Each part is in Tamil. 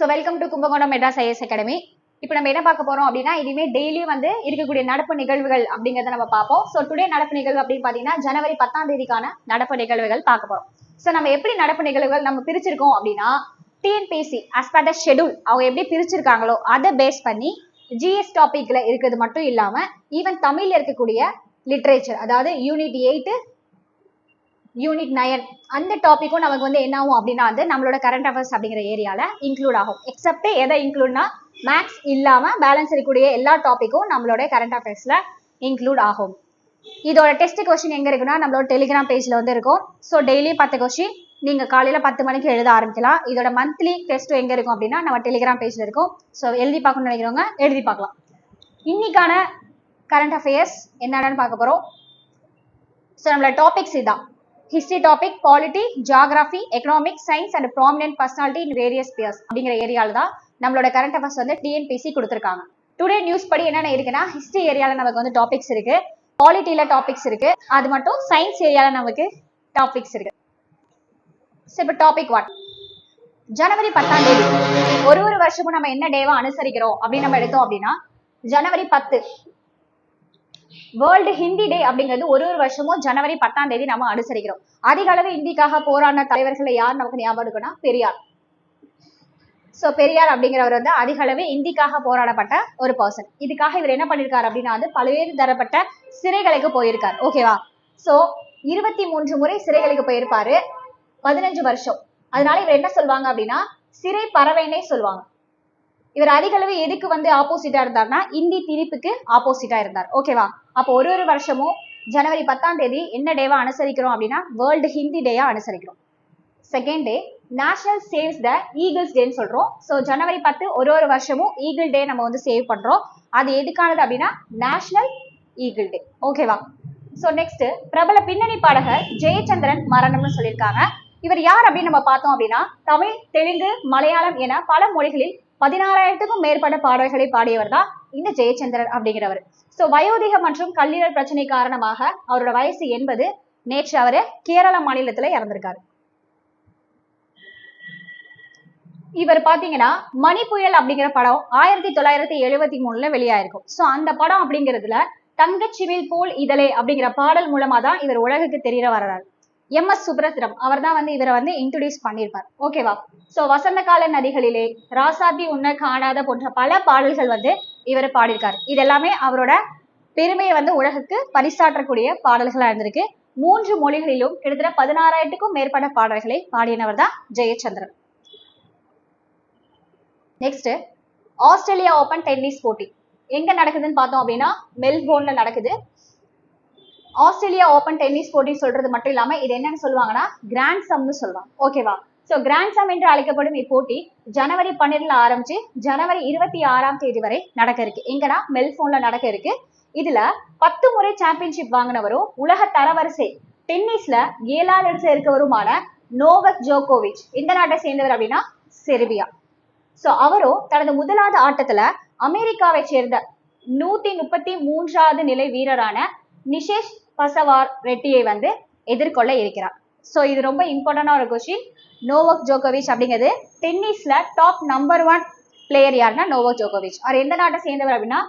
So welcome to Kumbakonam Madras IAS academy இப்போ நம்ம என்ன பார்க்க போறோம் அப்படின்னா இனிமே டெய்லி வந்து இருக்கக்கூடிய நடப்பு நிகழ்வுகள் அப்படிங்கறத நம்ம பார்ப்போம். ஸோ டுடே நடப்பு நிகழ்வு அப்படின்னு பார்த்தீங்கன்னா ஜனவரி பத்தாம் தேதிக்கான நடப்பு நிகழ்வுகள் பார்க்க போறோம். ஸோ நம்ம எப்படி நடப்பு நிகழ்வுகள் நம்ம பிரிச்சிருக்கோம் அப்படின்னா TNPSC as per the schedule அவங்க எப்படி பிரிச்சிருக்காங்களோ அதை பேஸ் பண்ணி ஜிஎஸ் டாபிக்ல இருக்கிறது மட்டும் இல்லாம ஈவன் தமிழ்ல இருக்கக்கூடிய லிட்ரேச்சர் அதாவது யூனிட் எயிட்டு யூனிட் நயன் அந்த டாப்பிக்கும் நமக்கு வந்து என்ன ஆகும் அப்படின்னா வந்து நம்மளோட கரண்ட் அஃபேர்ஸ் அப்படிங்கிற ஏரியால இன்க்ளூட் ஆகும். எக்ஸப்ட் எதை இன்க்ளூட்னா மேக்ஸ் இல்லாம பேலன்ஸ் இருக்கக்கூடிய எல்லா டாப்பிக்கும் நம்மளோட கரண்ட் அஃபேர்ஸ்ல இன்க்ளூட் ஆகும். இதோட டெஸ்ட் கொஸ்டின் எங்க இருக்குன்னா நம்மளோட டெலிகிராம் பேஜ்ல வந்து இருக்கும். ஸோ டெய்லி பத்து கொஸ்டின் நீங்க காலையில பத்து மணிக்கு எழுத ஆரம்பிக்கலாம். இதோட மந்த்லி டெஸ்ட் எங்க இருக்கும் அப்படின்னா நம்ம டெலிகிராம் பேஜ்ல இருக்கும். ஸோ எழுதி பார்க்கணும்னு நினைக்கிறவங்க எழுதி பார்க்கலாம். இன்னைக்கான கரண்ட் அஃபேர்ஸ் என்னென்னு பார்க்க போறோம். ஸோ நம்மளோட டாபிக்ஸ் இதான் history topic polity geography economic science and prominent personality in various spheres அப்படிங்கிற ஏரியால தான் நம்மளோட கரண்ட் அஃபேர்ஸ் வந்து டிஎன்பிசி கொடுத்துருக்காங்க. டுடே நியூஸ் படி என்னென்ன இருக்குன்னா ஹிஸ்டரி ஏரியால நமக்கு வந்து டாபிக்ஸ் இருக்கு. பாலிட்டியில டாபிக்ஸ் இருக்கு. அது மட்டும் சயின்ஸ் ஏரியால நமக்கு டாபிக்ஸ் இருக்கு. ஸோ இப்போ டாபிக் ஒன் ஜனவரி பத்தாம் தேதி. ஒரு ஒரு வருஷமும் நம்ம என்ன டேவா அனுசரிக்கிறோம் அப்படின்னு நம்ம எடுத்தோம் அப்படின்னா ஜனவரி பத்து. வேர்ல்டு ஹிந்தி டே அப்படிங்கிறது ஒரு ஒரு வருஷமும் ஜனவரி பத்தாம் தேதி நம்ம அனுசரிக்கிறோம். அதிக அளவு இந்திக்காக போராடின தலைவர்களை யார் நமக்கு ஞாபகம் இருக்குன்னா பெரியார். சோ பெரியார் அப்படிங்கிறவர் வந்து அதிக அளவு இந்திக்காக போராடப்பட்ட ஒரு பர்சன் இதுக்காக இவர் என்ன பண்ணிருக்காரு அப்படின்னா வந்து பல்வேறு தரப்பட்ட சிறைகளுக்கு போயிருக்கார். ஓகேவா சோ இருபத்தி மூன்று முறை சிறைகளுக்கு போயிருப்பாரு. பதினஞ்சு வருஷம். அதனால இவர் என்ன சொல்லுவாங்க அப்படின்னா சிறை பறவைனே சொல்லுவாங்க இவர் அதிக அளவு எதுக்கு வந்து ஆப்போசிட்டா இருந்தார்னா இந்தி திணிப்புக்கு ஆப்போசிட்டா இருந்தார். ஓகேவா அப்போ ஒரு ஒரு வருஷமும் ஜனவரி பத்தாம் தேதி என்ன டேவா அனுசரிக்கிறோம் அப்படின்னா வேர்ல்டு ஹிந்தி டேயா அனுசரிக்கிறோம். Second day national saves the eagles டேன்னு சொல்றோம். ஸோ ஜனவரி பத்து ஒரு ஒரு வருஷமும் ஈகிள் டே நம்ம வந்து சேவ் பண்றோம். அது எதுக்கானது அப்படின்னா நேஷனல் ஈகிள் டே ஓகேவா ஸோ நெக்ஸ்ட் பிரபல பின்னணி பாடகர் ஜெயச்சந்திரன் மரணம்னு சொல்லியிருக்காங்க. இவர் யார் அப்படின்னு நம்ம பார்த்தோம் அப்படின்னா தமிழ் தெலுங்கு மலையாளம் என பல மொழிகளில் பதினாறாயிரத்துக்கும் மேற்பட்ட பாடல்களை பாடியவர் தான் இந்த ஜெயச்சந்திரன் அப்படிங்கிறவர். சோ வயோதிகம் மற்றும் கல்லீரல் பிரச்சனை காரணமாக அவரோட வயசு எண்பது. நேற்று அவரு கேரள மாநிலத்துல இறந்திருக்காரு. இவர் பாத்தீங்கன்னா மணி புயல் அப்படிங்கிற படம் ஆயிரத்தி தொள்ளாயிரத்தி எழுபத்தி மூணுல வெளியாயிருக்கும். சோ அந்த படம் அப்படிங்கிறதுல தங்கச்சிவில் போல் இதழே அப்படிங்கிற பாடல் மூலமா தான் இவர் உலகுக்கு தெரிய வர்றாரு எம் எஸ் சுப்ரத்னம் அவர் தான் வந்து இவரை வந்து இன்ட்ரடியூஸ் பண்ணியிருப்பார். ஓகேவா சோ வசந்த கால நதிகளிலே ராசாத்தி உன்ன காணாத போன்ற பல பாடல்கள் வந்து இவர் பாடியிருக்காரு. இது எல்லாமே அவரோட பெருமையை வந்து உலகுக்கு பரிசாற்றக்கூடிய பாடல்களா இருந்திருக்கு. மூன்று மொழிகளிலும் கிட்டத்தட்ட பதினாறாயிரத்துக்கும் மேற்பட்ட பாடல்களை பாடியவர் தான் Jayachandran. Next Australia open tennis போட்டி. எங்க நடக்குதுன்னு பார்த்தோம் அப்படின்னா மெல்போர்ன்ல நடக்குது. ஆஸ்திரேலியா ஓபன் டென்னிஸ் போட்டி சொல்றது மட்டும் இல்லாம இது என்னன்னு சொல்லுவாங்கன்னா கிராண்ட் சம்னு சொல்லுவாங்க. ஓகேவா சோ கிராண்ட் என்று அழைக்கப்படும் இப்போட்டி ஜனவரி பன்னிரெண்டுல ஆரம்பிச்சு ஜனவரி இருபத்தி ஆறாம் தேதி வரை நடக்க இருக்கு. எங்கன்னா மெல்போன்ல நடக்க இருக்கு. இதுல பத்து முறை சாம்பியன்ஷிப் வாங்கினவரும் உலக தரவரிசை டென்னிஸ்ல ஏழாவது இடத்துல இருக்கவருமான நோவக் ஜோகோவிச் இந்த நாட்டை சேர்ந்தவர் அப்படின்னா செர்பியா. சோ அவரும் தனது முதலாவது ஆட்டத்துல அமெரிக்காவை சேர்ந்த நூத்தி முப்பத்தி மூன்றாவது நிலை வீரரான நிஷேஷ் பசவார் ரெட்டியை வந்து எதிர்கொள்ள இருக்கிறார். ஸோ இது ரொம்ப இம்பார்ட்டண்டான ஒரு கொஸ்டின் நோவக் ஜோகோவிச் அப்படிங்கிறது டென்னிஸ்ல டாப் நம்பர் ஒன் பிளேயர் யாருன்னா நோவக் ஜோகோவிச் அவர் எந்த நாட்டை சேர்ந்தவர் அப்படின்னா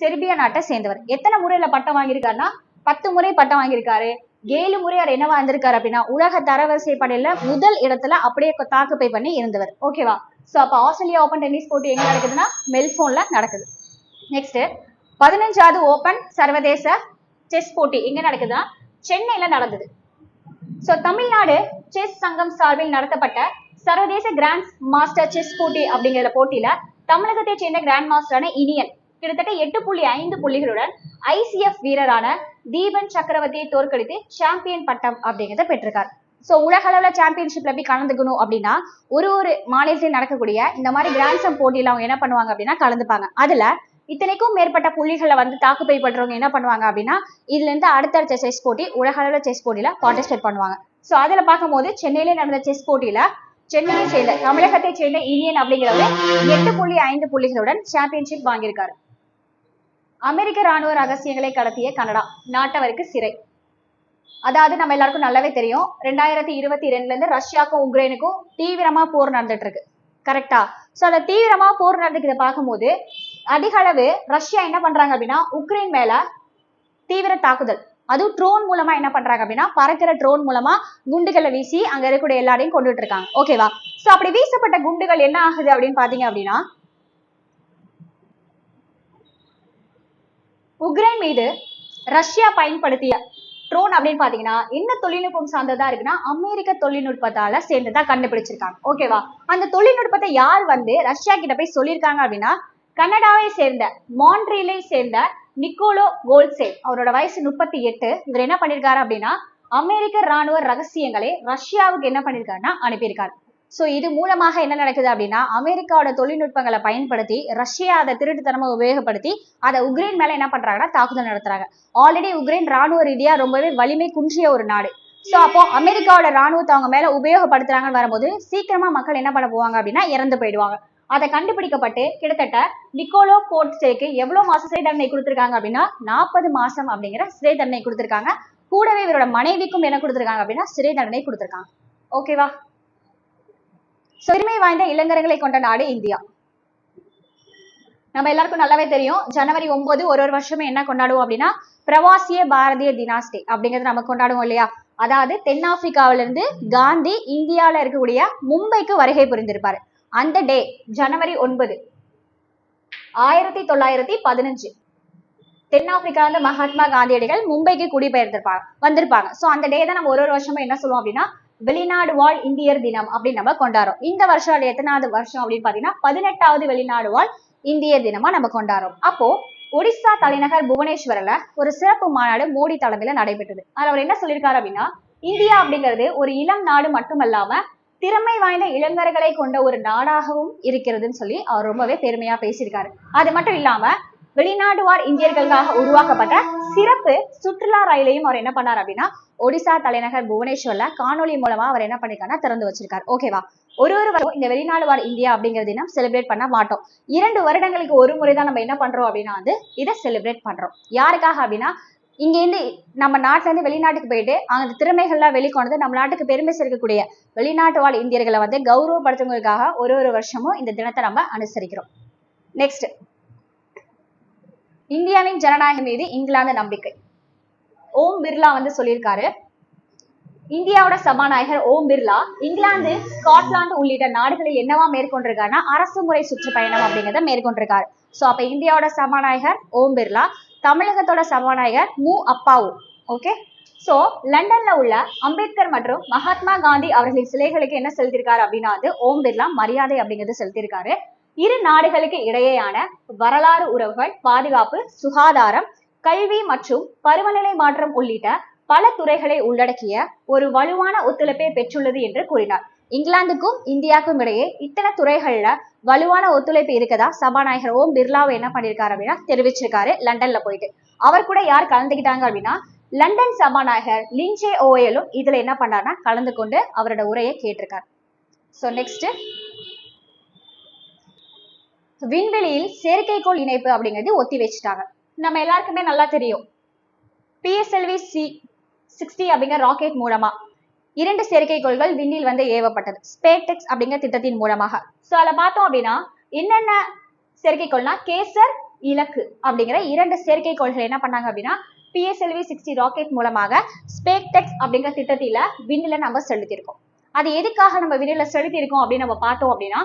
செர்பியா நாட்டை சேர்ந்தவர். எத்தனை முறையில பட்டம் வாங்கியிருக்காருன்னா பத்து முறை பட்டம் வாங்கியிருக்காரு. ஏழு முறை அவர் என்னவா இருந்திருக்காரு அப்படின்னா உலக தரவரிசை படையில முதல் இடத்துல அப்படியே தாக்குப்பை பண்ணி இருந்தவர். ஓகேவா ஸோ அப்போ ஆஸ்திரேலியா ஓபன் டென்னிஸ் போட்டி எங்க நடக்குதுன்னா மெல்போன்ல நடக்குது. நெக்ஸ்ட் பதினஞ்சாவது ஓபன் சர்வதேச செஸ் போட்டி எங்க நடக்குதுன்னா சென்னையில நடந்தது. ஸோ தமிழ்நாடு செஸ் சங்கம் சார்பில் நடத்தப்பட்ட சர்வதேச கிராண்ட் மாஸ்டர் செஸ் போட்டி அப்படிங்கிற போட்டியில தமிழகத்தை சேர்ந்த கிராண்ட் மாஸ்டரான இனியன் கிட்டத்தட்ட எட்டு புள்ளி ஐந்து புள்ளிகளுடன் ஐசிஎஃப் வீரரான தீபன் சக்கரவர்த்தியை தோற்கடித்து சாம்பியன் பட்டம் அப்படிங்கிறத பெற்றிருக்கார். ஸோ உலக அளவில் சாம்பியன்ஷிப்ல போய் கலந்துக்கணும் அப்படின்னா ஒரு ஒரு மாநிலத்தில் நடக்கக்கூடிய இந்த மாதிரி கிராண்ட்ஸம் போட்டியில் அவங்க என்ன பண்ணுவாங்க அப்படின்னா கலந்துப்பாங்க. அதுல இத்தனைக்கும் மேற்பட்ட புள்ளிகளை வந்து தாக்குப்பை பண்றவங்க என்ன பண்ணுவாங்க அப்படின்னா இதுல இருந்து அடுத்தடுத்த செஸ் போட்டி உலக அளவில் செஸ் போட்டியில பார்ட்டிசிபேட் பண்ணுவாங்க. சோ அதுல பார்க்கும்போது சென்னையில நடந்த செஸ் போட்டியில சென்னையை சேர்ந்த தமிழகத்தை சேர்ந்த இனியன் அப்படிங்கிறவர் எட்டு புள்ளி ஐந்து புள்ளிகளுடன் சாம்பியன்ஷிப் வாங்கியிருக்காரு. அமெரிக்க ராணுவ ரகசியங்களை கடத்திய கனடா நாட்டவருக்கு சிறை. அதாவது நம்ம எல்லாருக்கும் நல்லாவே தெரியும் ரெண்டாயிரத்தி இருபத்தி ரெண்டுல இருந்து ரஷ்யாக்கும் உக்ரைனுக்கும் தீவிரமா போர் நடந்துட்டு இருக்கு. கரெக்டா சோ அந்த தீவிரமா போர் நடந்துக்கிறத பார்க்கும்போது அதிக அளவு ரஷ்யா என்ன பண்றாங்க அப்படின்னா உக்ரைன் மேல தீவிர தாக்குதல். அதுவும் ட்ரோன் மூலமா என்ன பண்றாங்க அப்படின்னா பறக்கிற ட்ரோன் மூலமா குண்டுகளை வீசி அங்க இருக்கக்கூடிய எல்லாரையும் கொண்டுட்டு இருக்காங்க. ஓகேவா சோ அப்படி வீசப்பட்ட குண்டுகள் என்ன ஆகுது அப்படின்னு பாத்தீங்க அப்படின்னா உக்ரைன் மீது ரஷ்யா பயன்படுத்திய ட்ரோன் அப்படின்னு பாத்தீங்கன்னா என்ன தொழில்நுட்பம் சார்ந்ததா இருக்குன்னா அமெரிக்க தொழில்நுட்பத்தால சேர்ந்ததா கண்டுபிடிச்சிருக்காங்க. ஓகேவா அந்த தொழில்நுட்பத்தை யார் வந்து ரஷ்யா கிட்ட போய் சொல்லியிருக்காங்க அப்படின்னா கனடாவை சேர்ந்த மான்ட்ரீலை சேர்ந்த நிக்கோலோ கோல்சே அவரோட வயசு முப்பத்தி எட்டு. இவர் என்ன பண்ணிருக்காரு அப்படின்னா அமெரிக்க ராணுவ ரகசியங்களை ரஷ்யாவுக்கு என்ன பண்ணிருக்காருன்னா அனுப்பியிருக்காரு. சோ இது மூலமாக என்ன நடக்குது அப்படின்னா அமெரிக்காவோட தொழில்நுட்பங்களை பயன்படுத்தி ரஷ்யா அதை திருட்டுத்தனமா உபயோகப்படுத்தி அதை உக்ரைன் மேல என்ன பண்றாங்கன்னா தாக்குதல் நடத்துறாங்க. ஆல்ரெடி உக்ரைன் ராணுவ ரீதியா ரொம்பவே வலிமை குன்றிய ஒரு நாடு. சோ அப்போ அமெரிக்காவோட ராணுவத்தை அவங்க மேல உபயோகப்படுத்துறாங்கன்னு வரும்போது சீக்கிரமா மக்கள் என்ன பண்ண போவாங்க அப்படின்னா இறந்து போயிடுவாங்க. அதை கண்டுபிடிக்கப்பட்டு கிட்டத்தட்ட நிக்கோலோ கோட்ஸேக்கு எவ்வளவு மாசம் சிறை தண்டனை கொடுத்திருக்காங்க அப்படின்னா நாற்பது மாசம் அப்படிங்கிற சிறை தண்டனை கொடுத்திருக்காங்க. கூடவே இவரோட மனைவிக்கும் என்ன கொடுத்திருக்காங்க அப்படின்னா சிறை தண்டனை கொடுத்திருக்காங்க. ஓகேவா சிறுமை வாய்ந்த இளைஞர்களை கொண்ட நாடு இந்தியா. நம்ம எல்லாருக்கும் நல்லாவே தெரியும். ஜனவரி ஒன்பது ஒரு ஒரு வருஷமே என்ன கொண்டாடுவோம் அப்படின்னா பிரவாசிய பாரதிய தினாஸ்டே அப்படிங்கறது நம்ம கொண்டாடுவோம் இல்லையா? அதாவது தென்னாப்பிரிக்காவில இருந்து காந்தி இந்தியாவில இருக்கக்கூடிய மும்பைக்கு வருகை புரிந்திருப்பாரு. அந்த டே ஜனவரி ஒன்பது ஆயிரத்தி தொள்ளாயிரத்தி பதினஞ்சு. தென்னாப்பிரிக்கா வந்து மகாத்மா காந்தியடிகள் மும்பைக்கு குடிபெயர்ந்திருப்பாங்க வந்திருப்பாங்க. சோ அந்த டே தான் நம்ம ஒரு ஒரு வருஷமும் என்ன சொல்லுவோம் அப்படின்னா வெளிநாடு வாழ் இந்தியர் தினம் அப்படின்னு நம்ம கொண்டாடுறோம். இந்த வருஷம் எத்தனாவது வருஷம் அப்படின்னு பாத்தீங்கன்னா பதினெட்டாவது வெளிநாடு வாழ் இந்தியர் தினமா நம்ம கொண்டாடுறோம். அப்போ ஒடிசா தலைநகர் புவனேஸ்வரில் ஒரு சிறப்பு மாநாடு மோடி தலைமையில நடைபெற்றது. அதுல அவர் என்ன சொல்லியிருக்காரு அப்படின்னா இந்தியா அப்படிங்கிறது ஒரு இளம் நாடு மட்டுமல்லாம திறமை வாய்ந்த இளைஞர்களை கொண்ட ஒரு நாடாகவும் இருக்கிறதுன்னு சொல்லி அவர் ரொம்பவே பெருமையா பேசியிருக்காரு. அது மட்டும் இல்லாம வெளிநாடு வாழ் இந்தியர்களுக்காக உருவாக்கப்பட்ட சிறப்பு சுற்றுலா ரயிலையும் அவர் என்ன பண்ணார் அப்படின்னா ஒடிசா தலைநகர் புவனேஸ்வர்ல காணொலி மூலமா அவர் என்ன பண்ணிருக்காருன்னா திறந்து வச்சிருக்காரு. ஓகேவா ஒரு ஒரு வருஷம் இந்த வெளிநாடு வார் இந்தியா அப்படிங்கிற தினம் செலிப்ரேட் பண்ண மாட்டோம். இரண்டு வருடங்களுக்கு ஒரு முறை தான் நம்ம என்ன பண்றோம் அப்படின்னா வந்து இதை செலிப்ரேட் பண்றோம். யாருக்காக அப்படின்னா இங்க இருந்து நம்ம நாட்டுல இருந்து வெளிநாட்டுக்கு போயிட்டு அந்த திறமைகள்லாம் வெளிக்கொண்டு நம்ம நாட்டுக்கு பெருமை சேர்க்கக்கூடிய வெளிநாட்டு வாழ் இந்தியர்களை வந்து கௌரவப்படுத்துவதற்காக ஒரு ஒரு வருஷமும் இந்த தினத்தை நம்ம அனுசரிக்கிறோம். நெக்ஸ்ட் இந்தியாவின் ஜனநாயகம் மீது இங்கிலாந்து நம்பிக்கை. ஓம் பிர்லா வந்து சொல்லியிருக்காரு. இந்தியாவோட சபாநாயகர் ஓம் பிர்லா இங்கிலாந்து ஸ்காட்லாந்து உள்ளிட்ட நாடுகளில் என்னவா மேற்கொண்டிருக்காருன்னா அரசு முறை சுற்றுப்பயணம் அப்படிங்கிறத மேற்கொண்டிருக்காரு. சோ அப்ப இந்தியாவோட சபாநாயகர் ஓம் பிர்லா தமிழகத்தோட சபாநாயகர் மு. அப்பாவு. ஓகே ஸோ லண்டன்ல உள்ள அம்பேத்கர் மற்றும் மகாத்மா காந்தி அவர்களின் சிலைகளுக்கு என்ன செலுத்திருக்காரு அப்படின்னா வந்து ஓம் பிர்லா மரியாதை அப்படிங்கிறது செலுத்திருக்காரு இரு நாடுகளுக்கு இடையேயான வரலாறு உறவுகள் பாதுகாப்பு சுகாதாரம் கல்வி மற்றும் பருவநிலை மாற்றம் உள்ளிட்ட பல துறைகளை உள்ளடக்கிய ஒரு வலுவான ஒத்துழைப்பை பெற்றுள்ளது என்று கூறினார். இங்கிலாந்துக்கும் இந்தியாவுக்கும் இடையே இத்தனை துறைகள்ல வலுவான ஒத்துழைப்பு இருக்கதா? சபாநாயகர் ஓம் பிர்லாவை என்ன பண்ணிருக்காரு அப்படின்னா தெரிவிச்சிருக்காரு லண்டன்ல போயிட்டு. அவர் கூட யார் கலந்துக்கிட்டாங்க அப்படின்னா லண்டன் சபாநாயகர் லிஞ்சே ஓயலும் இதுல என்ன பண்ணாருன்னா கலந்து கொண்டு அவரோட உரையை கேட்டிருக்காரு. சோ நெக்ஸ்ட் விண்வெளியில் செயற்கைக்கோள் இணைப்பு அப்படிங்கிறது ஒத்தி வச்சுட்டாங்க. நம்ம எல்லாருக்குமே நல்லா தெரியும். பிஎஸ்எல்வி சி சிக்ஸ்டி அப்படிங்கிற ராக்கெட் மூலமா இரண்டு செயற்கைக்கோள்கள் விண்ணில் வந்து ஏவப்பட்டது. ஸ்பேடெக்ஸ் அப்படிங்கிற திட்டத்தின் மூலமாக. சோ அதில் பார்த்தோம் அப்படின்னா என்னென்ன செயற்கைக்கோள்னா கேசர் இலக்கு அப்படிங்கிற இரண்டு செயற்கைக்கோள்கள் என்ன பண்ணாங்க அப்படின்னா பிஎஸ்எல்வி சிக்ஸ்டி ராக்கெட் மூலமாக ஸ்பேக்டெக்ஸ் அப்படிங்கிற திட்டத்தில விண்ணில நம்ம செலுத்தியிருக்கோம். அது எதுக்காக நம்ம விண்ணில செலுத்தியிருக்கோம் அப்படின்னு நம்ம பார்த்தோம் அப்படின்னா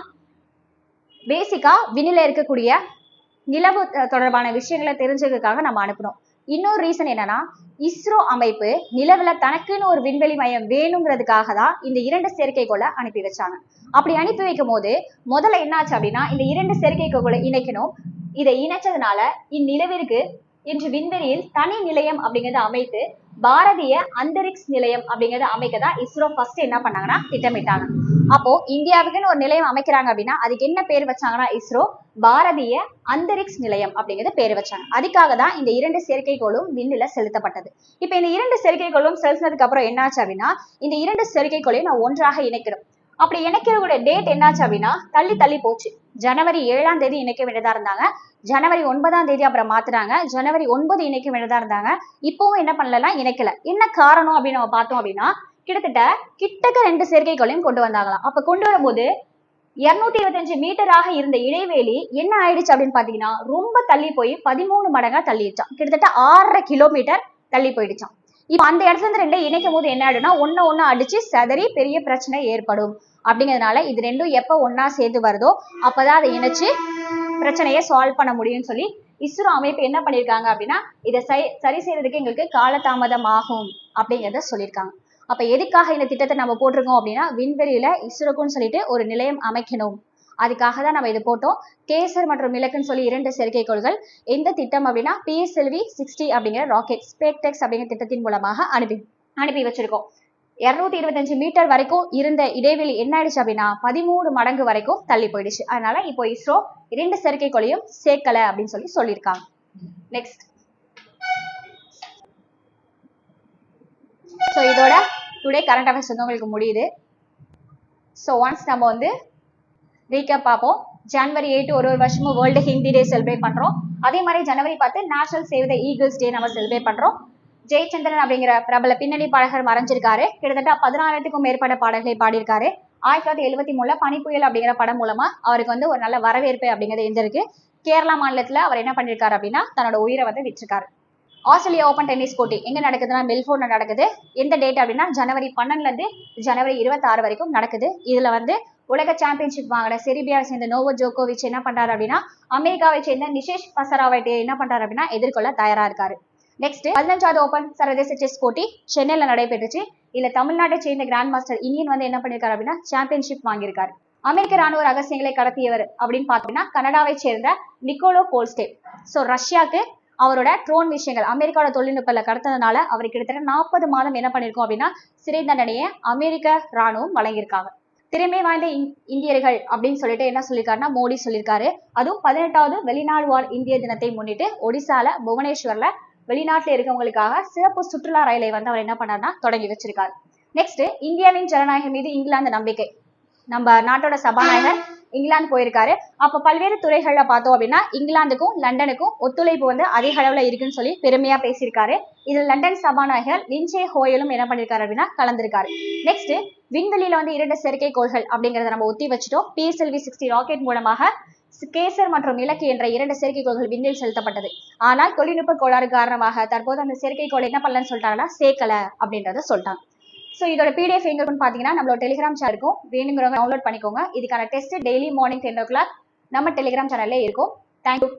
பேசிக்கா விண்ணில இருக்கக்கூடிய நிலவு தொடர்பான விஷயங்களை தெரிஞ்சதுக்காக நம்ம அனுப்புனோம். இன்னொரு ரீசன் என்னன்னா இஸ்ரோ அமைப்பு நிலவுல தனக்குன்னு ஒரு விண்வெளி மையம் வேணுங்கிறதுக்காக தான் இந்த இரண்டு செயற்கைக்கோளை அனுப்பி வச்சாங்க. அப்படி அனுப்பி வைக்கும் போது முதல்ல என்னாச்சு அப்படின்னா இந்த இரண்டு செயற்கைக்கோளை இணைக்கணும். இதை இணைச்சதுனால இந்நிலவிற்கு இன்று விண்வெளியில் தனி நிலையம் அப்படிங்கறத அமைத்து பாரதிய அந்தரிக்ஸ் நிலையம் அப்படிங்கறத அமைக்க தான் இஸ்ரோ ஃபர்ஸ்ட் என்ன பண்ணாங்கன்னா திட்டமிட்டாங்க. அப்போ இந்தியாவுக்குன்னு ஒரு நிலையம் அமைக்கிறாங்க அப்படின்னா அதுக்கு என்ன பேர் வச்சாங்கன்னா இஸ்ரோ? பாரதிய அந்தரிக்ஸ் நிலையம் அப்படிங்கறது பேர் வச்சாங்க. அதுக்காக தான் இந்த இரண்டு செயற்கைக்கோளும் விண்ணில செலுத்தப்பட்டது. இப்ப இந்த இரண்டு செயற்கைக்கோளும் செலுத்தினதுக்கு அப்புறம் என்னாச்சு அப்படின்னா இந்த இரண்டு செயற்கைக்கோளையும் நான் ஒன்றாக இணைக்கணும். அப்படி இணைக்கிறவங்களுடைய டேட் என்னாச்சு அப்படின்னா தள்ளி தள்ளி போச்சு. ஜனவரி ஏழாம் தேதி இணைக்க வேண்டியதா இருந்தாங்க. ஜனவரி ஒன்பதாம் தேதி அப்புறம் மாத்துறாங்க ஜனவரி ஒன்பது இணைக்க வேண்டியதா இருந்தாங்க. இப்பவும் என்ன பண்ணலாம் இணைக்கல. என்ன காரணம் அப்படின்னு நம்ம பார்த்தோம் அப்படின்னா கிட்டத்தட்ட கிட்டக்க ரெண்டு சேர்க்கைகளையும் கொண்டு வந்தாங்களாம். அப்ப கொண்டு வரும்போது இருநூத்தி இருபத்தஞ்சு மீட்டராக இருந்த இடைவெளி என்ன ஆயிடுச்சு அப்படின்னு பாத்தீங்கன்னா ரொம்ப தள்ளி போய் பதிமூணு மடங்கா தள்ளிடுச்சான் கிட்டத்தட்ட ஆறரை கிலோமீட்டர் தள்ளி போயிடுச்சான் இப்ப அந்த இடத்துல இருந்து ரெண்டை இணைக்கும் போது என்ன ஆயிடும்னா ஒண்ணு ஒண்ணு அடிச்சு சதறி பெரிய பிரச்சனை ஏற்படும். அப்படிங்கிறதுனால இது ரெண்டும் எப்ப ஒன்னா சேர்ந்து வருதோ அப்பதான் அதை இணைச்சு பிரச்சனையை சால்வ் பண்ண முடியும்னு சொல்லி இஸ்ரோ அமைப்பு என்ன பண்ணியிருக்காங்க அப்படின்னா இதை சரி சரி செய்யறதுக்கு எங்களுக்கு காலதாமதம் ஆகும் அப்படிங்கிறத சொல்லியிருக்காங்க. அப்ப எதுக்காக இந்த திட்டத்தை நம்ம போட்டிருக்கோம் அப்படின்னா விண்வெளியில இஸ்ரோக்குன்னு சொல்லிட்டு ஒரு நிலையம் அமைக்கணும். அதுக்காக தான் நம்ம இது போட்டோம். கேசர் மற்றும் இலக்குன்னு சொல்லி இரண்டு செயற்கைக்கோள்கள். எந்த திட்டம் அப்படின்னா பிஎஸ்எல்வி சிக்ஸ்டி அப்படிங்கிற ராக்கெட் ஸ்பேக்டெக்ஸ் அப்படிங்கிற திட்டத்தின் மூலமாக அனுப்பி அனுப்பி வச்சிருக்கோம். இருநூத்தி இருபத்தஞ்சு மீட்டர் வரைக்கும் இருந்த இடைவெளி என்ன ஆயிடுச்சு அப்படின்னா பதிமூணு மடங்கு வரைக்கும் தள்ளி போயிடுச்சு. அதனால இப்போ இஸ்ரோ இரண்டு செயற்கைக்கோளையும் சேர்க்கல அப்படின்னு சொல்லி சொல்லியிருக்காங்க. நெக்ஸ்ட் ஸோ இதோட டுடே கரண்ட் அஃபேர்ஸ் வந்து உங்களுக்கு முடியுது. ஸோ ஒன்ஸ் நம்ம வந்து ரீகேப் பார்ப்போம். ஜனவரி எயிட் ஒரு ஒரு வருஷமும் வேர்ல்டு ஹிந்தி டே செலிப்ரேட் பண்றோம். அதே மாதிரி ஜனவரி பத்து national save the eagles day நம்ம செலிப்ரேட் பண்றோம். ஜெயச்சந்திரன் அப்படிங்கிற பிரபல பின்னணி பாடகர் மறைஞ்சிருக்காரு. கிட்டத்தட்ட பதினாயிரத்துக்கும் மேற்பட்ட பாடல்களை பாடியிருக்காரு. ஆயிரத்தி தொள்ளாயிரத்தி எழுபத்தி மூணுல பனிப்புயல் அப்படிங்கிற படம் மூலமா அவருக்கு வந்து ஒரு நல்ல வரவேற்பு அப்படிங்கிறது இருந்திருக்கு கேரளா மாநிலத்துல அவர் என்ன பண்ணிருக்காரு அப்படின்னா தன்னோட உயிரை வந்து விட்டுருக்காரு ஆஸ்திரேலியா ஓபன் டென்னிஸ் போட்டி எங்க நடக்குதுன்னா மெல்போர்ன்ல நடக்குது. எந்த டேட் அப்படின்னா ஜனவரி பன்னெண்டுல இருந்து ஜனவரி இருபத்தி ஆறு வரைக்கும் நடக்குது. இதுல வந்து உலக சாம்பியன்ஷிப் வாங்கின செரிபியாவை சேர்ந்த நோவோ ஜோகோவிச் என்ன பண்றாரு அப்படின்னா அமெரிக்காவை சேர்ந்த நிஷேஷ் பசராவை என்ன பண்றாரு அப்படின்னா எதிர்கொள்ள தயாரா இருக்காரு. நெக்ஸ்ட் பதினஞ்சாவது ஓபன் சர்வதேச செஸ் போட்டி சென்னையில நடைபெற்றுச்சு. இதுல தமிழ்நாட்டை சேர்ந்த கிராண்ட் மாஸ்டர் இனியன் வந்து என்ன பண்ணிருக்காரு அப்படின்னா சாம்பியன்ஷிப் வாங்கியிருக்காரு. அமெரிக்க ராணுவ ரகசியங்களை கடத்தியவர் அப்படின்னு பார்த்தோம்னா கனடாவை சேர்ந்த நிக்கோலோ கோல்ஸ்டே. ஸோ ரஷ்யாக்கு அவரோட ட்ரோன் விஷயங்கள் அமெரிக்காவோட தொழில்நுட்பத்தில் கடத்ததுனால அவர் கிட்டத்தட்ட நாற்பது மாதம் என்ன பண்ணிருக்கோம் அப்படின்னா சிறை தண்டனையை அமெரிக்க ராணுவம் வழங்கியிருக்காங்க. திறமை வாய்ந்த இந்தியர்கள் அப்படின்னு சொல்லிட்டு என்ன சொல்லியிருக்காருன்னா மோடி சொல்லியிருக்காரு அதுவும் பதினெட்டாவது வெளிநாடு வாழ் இந்திய தினத்தை முன்னிட்டு ஒடிசால புவனேஸ்வர்ல வெளிநாட்டுல இருக்கவங்களுக்காக சிறப்பு சுற்றுலா ரயிலை வந்து அவர் என்ன பண்ணாருன்னா தொடங்கி வச்சிருக்காரு. நெக்ஸ்ட் இந்தியாவின் ஜனநாயகம் மீது இங்கிலாந்து நம்பிக்கை. நம்ம நாட்டோட சபாநாயகர் இங்கிலாந்து போயிருக்காரு. அப்ப பல்வேறு துறைகள்ல பார்த்தோம் அப்படின்னா இங்கிலாந்துக்கும் லண்டனுக்கும் ஒத்துழைப்பு வந்து அதிக அளவுல இருக்குன்னு சொல்லி பெருமையா பேசியிருக்காரு. இதுல லண்டன் சபாநாயகர் லின்சே ஹோயலும் என்ன பண்ணிருக்காரு அப்படின்னா கலந்திருக்காரு. நெக்ஸ்ட் விண்வெளியில வந்து இரண்டு செயற்கைக்கோள்கள் அப்படிங்கறத நம்ம ஒத்தி வச்சுட்டோம். பிஎஸ்எல்வி சிக்ஸ்டி ராக்கெட் மூலமாக கேசர் மற்றும் இலக்கு என்ற இரண்டு செயற்கைக்கோள்கள் விண்ணில் செலுத்தப்பட்டது. ஆனால் தொழில்நுட்ப கோளாறு காரணமாக தற்போது அந்த செயற்கைக்கோள் என்ன பண்ணலன்னு சொல்லிட்டாங்கன்னா சேர்க்கல அப்படின்றத சொல்லிட்டாங்க. ஸோ இதோட பிடிஎஃப் எங்க இருக்குன்னு பார்த்தீங்கன்னா நம்மளோட டெலிகிராம் சேனல் இருக்கும். வேணுங்கிறவங்க டவுன்லோட் பண்ணிக்கோங்க. இதுக்கான test daily morning ten o'clock நம்ம டெலிகிராம் சேனல்லே இருக்கும். Thank you